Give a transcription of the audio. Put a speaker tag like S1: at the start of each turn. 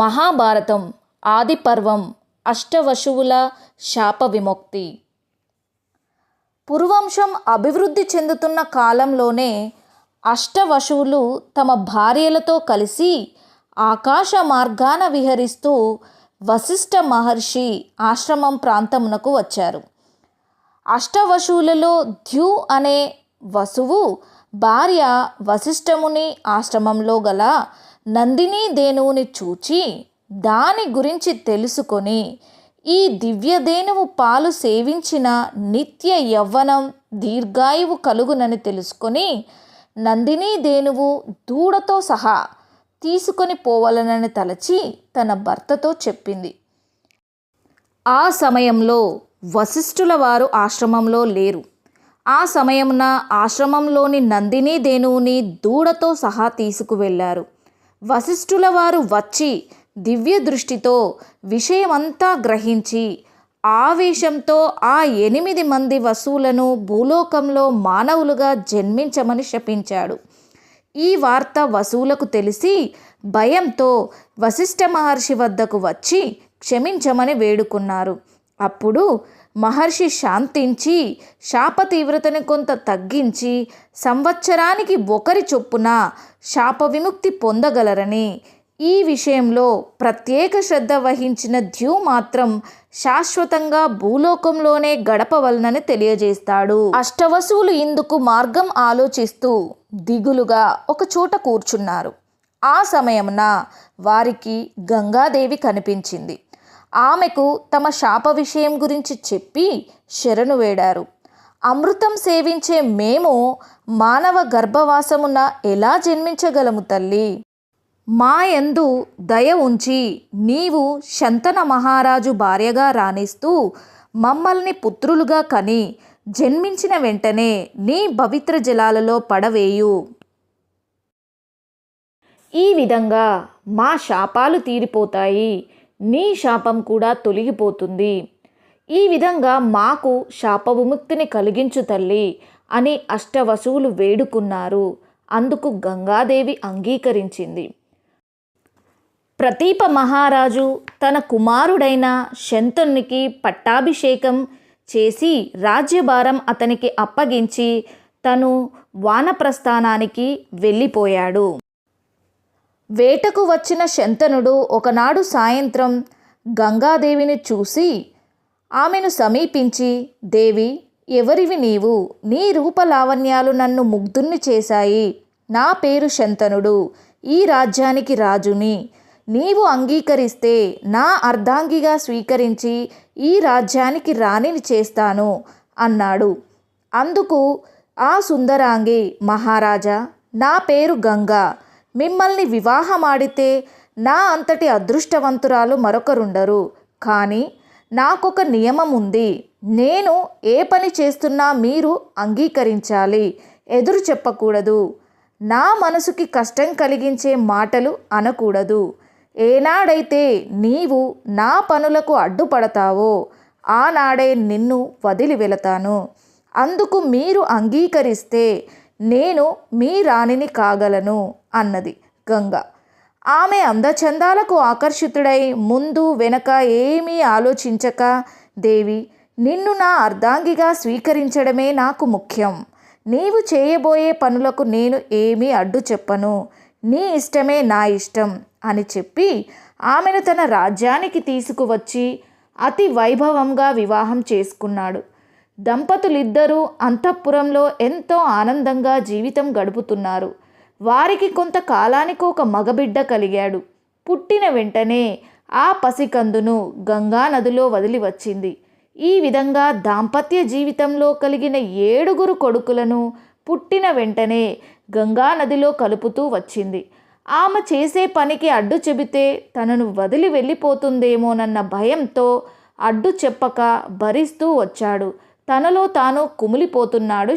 S1: మహాభారతం ఆదిపర్వం అష్టవశువుల శాప విముక్తి. పురువంశం అభివృద్ధి చెందుతున్న కాలంలోనే అష్టవశువులు తమ భార్యలతో కలిసి ఆకాశ మార్గాన విహరిస్తూ వశిష్ఠ మహర్షి ఆశ్రమం ప్రాంతమునకు వచ్చారు. అష్టవశువులలో ధ్యు అనే వసువు భార్య వశిష్ఠముని ఆశ్రమంలో గల నందిని దేనువుని చూచి దాని గురించి తెలుసుకొని ఈ దివ్యధేనువు పాలు సేవించిన నిత్య యవ్వనం దీర్ఘాయువు కలుగునని తెలుసుకొని నందిని దేనువు దూడతో సహా తీసుకొని పోవాలనని తలచి తన భర్తతో చెప్పింది. ఆ సమయంలో వశిష్ఠుల వారు ఆశ్రమంలో లేరు. ఆ సమయమున ఆశ్రమంలోని నందిని దేనువుని దూడతో సహా తీసుకువెళ్ళారు. వశిష్ఠుల వారు వచ్చి దివ్య దృష్టితో విషయమంతా గ్రహించి ఆవేశంతో ఆ ఎనిమిది మంది వసువులను భూలోకంలో మానవులుగా జన్మించమని శపించాడు. ఈ వార్త వసువులకు తెలిసి భయంతో వశిష్ఠ మహర్షి వద్దకు వచ్చి క్షమించమని వేడుకున్నారు. అప్పుడు మహర్షి శాంతించి శాప తీవ్రతను కొంత తగ్గించి సంవత్సరానికి ఒకరి చొప్పున శాప విముక్తి పొందగలరని. ఈ విషయంలో ప్రత్యేక శ్రద్ధ వహించిన ధ్యు మాత్రం శాశ్వతంగా భూలోకంలోనే గడపవలనని తెలియజేస్తాడు. అష్టవసువులు ఇందుకు మార్గం ఆలోచిస్తూ దిగులుగా ఒక చోట కూర్చున్నారు. ఆ సమయమున వారికి గంగాదేవి కనిపించింది. ఆమెకు తమ శాప విషయం గురించి చెప్పి శరణు వేడారు. అమృతం సేవించే మేము మానవ గర్భవాసమున ఎలా జన్మించగలము తల్లి? మా యందు దయ ఉంచి నీవు శంతన మహారాజు భార్యగా రాణిస్తూ మమ్మల్ని పుత్రులుగా కని జన్మించిన వెంటనే నీ పవిత్ర జలాలలో పడవేయు. ఈ విధంగా మా శాపాలు తీరిపోతాయి. నీ శాపం కూడా తొలగిపోతుంది. ఈ విధంగా మాకు శాప విముక్తిని కలిగించు తల్లి అని అష్టవసువులు వేడుకున్నారు. అందుకు గంగాదేవి అంగీకరించింది. ప్రతీప మహారాజు తన కుమారుడైన శంతనునికి పట్టాభిషేకం చేసి రాజ్యభారం అతనికి అప్పగించి తను వానప్రస్థానానికి వెళ్ళిపోయాడు. వేటకు వచ్చిన శంతనుడు ఒకనాడు సాయంత్రం గంగాదేవిని చూసి ఆమెను సమీపించి దేవి ఎవరివి నీవు? నీ రూపలావణ్యాలు నన్ను ముగ్ధుణ్ణి చేశాయి. నా పేరు శంతనుడు. ఈ రాజ్యానికి రాజుని. నీవు అంగీకరిస్తే నా అర్ధాంగిగా స్వీకరించి ఈ రాజ్యానికి రాణిని చేస్తాను అన్నాడు. అందుకు ఆ సుందరాంగి మహారాజా నా పేరు గంగా. మిమ్మల్ని వివాహమాడితే నా అంతటి అదృష్టవంతురాలు మరొకరుండరు. కానీ నాకొక నియమం ఉంది నేను ఏ పని చేస్తున్నా మీరు అంగీకరించాలి. ఎదురు చెప్పకూడదు. నా మనసుకి కష్టం కలిగించే మాటలు అనకూడదు. ఏనాడైతే నీవు నా పనులకు అడ్డుపడతావో ఆనాడే నిన్ను వదిలి వెళతాను అందుకు మీరు అంగీకరిస్తే నేను మీ రాణిని కాగలను అన్నది గంగ. ఆమె అందచందాలకు ఆకర్షితుడై ముందు వెనక ఏమీ ఆలోచించక దేవి నిన్ను నా అర్ధాంగిగా స్వీకరించడమే నాకు ముఖ్యం. నీవు చేయబోయే పనులకు నేను ఏమీ అడ్డు చెప్పను. నీ ఇష్టమే నా ఇష్టం అని చెప్పి ఆమెను తన రాజ్యానికి తీసుకువచ్చి అతి వైభవంగా వివాహం చేసుకున్నాడు. దంపతులిద్దరూ అంతఃపురంలో ఎంతో ఆనందంగా జీవితం గడుపుతున్నారు. వారికి కొంతకాలానికి ఒక మగబిడ్డ కలిగాడు. పుట్టిన వెంటనే ఆ పసికందును గంగా నదిలో వదిలి వచ్చింది ఈ విధంగా దాంపత్య జీవితంలో కలిగిన ఏడుగురు కొడుకులను పుట్టిన వెంటనే గంగా నదిలో కలుపుతూ వచ్చింది. ఆమె చేసే పనికి అడ్డు చెబితే తనను వదిలి వెళ్ళిపోతుందేమోనన్న భయంతో అడ్డు చెప్పక భరిస్తూ వచ్చాడు. తనలో తాను కుమిలిపోతున్నాడు